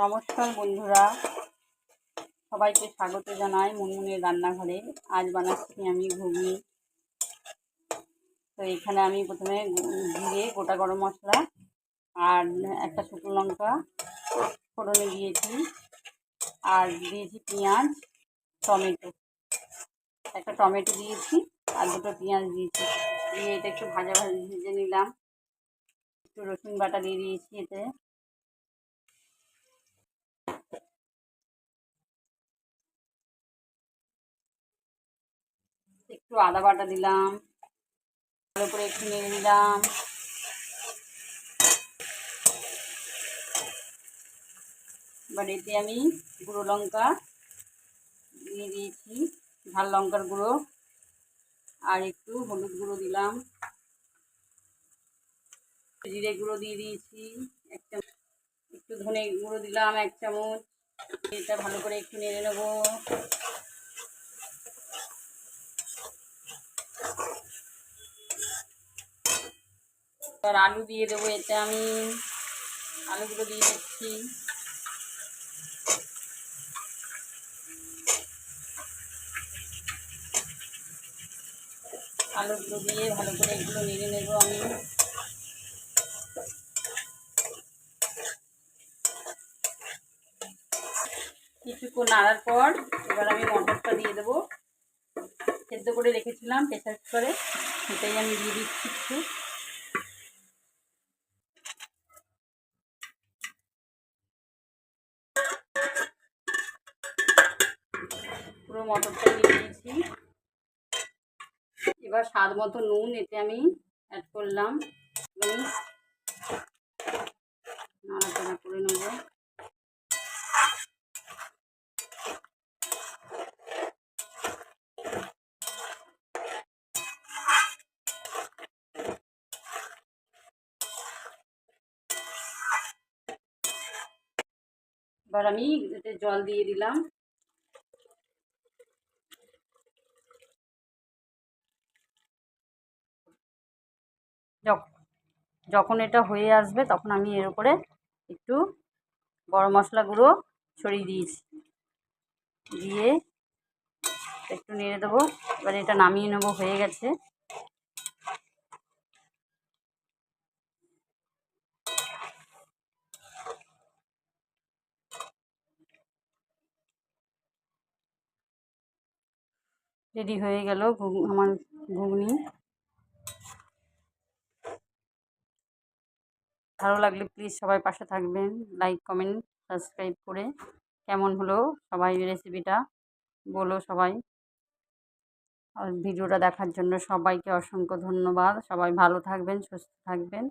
নমস্কার বন্ধুরা। সবাইকে স্বাগত জানাই মুনমুনের রান্নাঘরে। আজ বানাচ্ছি আমি ঘুগনি। তো এখানে আমি প্রথমে জিরে, গোটা গরম মশলা আর একটা শুকনো লঙ্কা ফোড়নে দিয়েছি। আর দিয়েছি পেঁয়াজ, টমেটো। একটা টমেটো দিয়েছি আর দুটো পেঁয়াজ দিয়েছি। দিয়ে এটা একটু ভাজা ভাজা ভেজে নিলাম। একটু রসুন বাটা দিয়ে দিয়েছি এতে। একটু আদা বাটা দিলাম ভালো করে একটু নেড়ে নিলাম। এবার এতে আমি গুঁড়ো লঙ্কা দিয়ে দিয়েছি, ঝাল লঙ্কার গুঁড়ো, আর একটু হলুদ গুঁড়ো দিলাম। জিরে গুঁড়ো দিয়ে দিয়েছি, এক চামচ, একটু ধনে গুঁড়ো দিলাম, এক চামচ। এটা ভালো করে একটু নেড়ে নেব। এবার আলু দিয়ে দেবো, এতে আমি আলুগুলো দিয়ে দিচ্ছি। আলুগুলো দিয়ে ভালো করে এগুলো নেড়ে নেব আমি। কিছুক্ষণ নাড়ার পর এবার আমি মটরটা দিয়ে দেবো। সেদ্ধ করে রেখেছিলাম প্রেসার কুকারে, সেটাই আমি দিয়ে দিচ্ছি একটু। পুরো মটরটা দিয়ে দিয়েছি। এবার স্বাদ মতো নুন এতে আমি অ্যাড করলাম। নাড়াচাড়া করে নেব। এবার আমি এতে জল দিয়ে দিলাম। যখন এটা হয়ে আসবে তখন আমি এর উপরে একটু গরম মশলা গুঁড়ো ছড়িয়ে দিয়েছি। দিয়ে একটু নেড়ে দেবো, এবার এটা নামিয়ে নেব, হয়ে গেছে। রেডি হয়ে গেল আমার ঘুগনি। ভালো লাগলে প্লিজ সবাই পাশে থাকবেন। লাইক কমেন্ট সাবস্ক্রাইব করে কেমন হলো সবাই রেসিপিটা বলো সবাই। আর ভিডিওটা দেখার জন্য সবাইকে অসংখ্য ধন্যবাদ। সবাই ভালো থাকবেন, সুস্থ থাকবেন।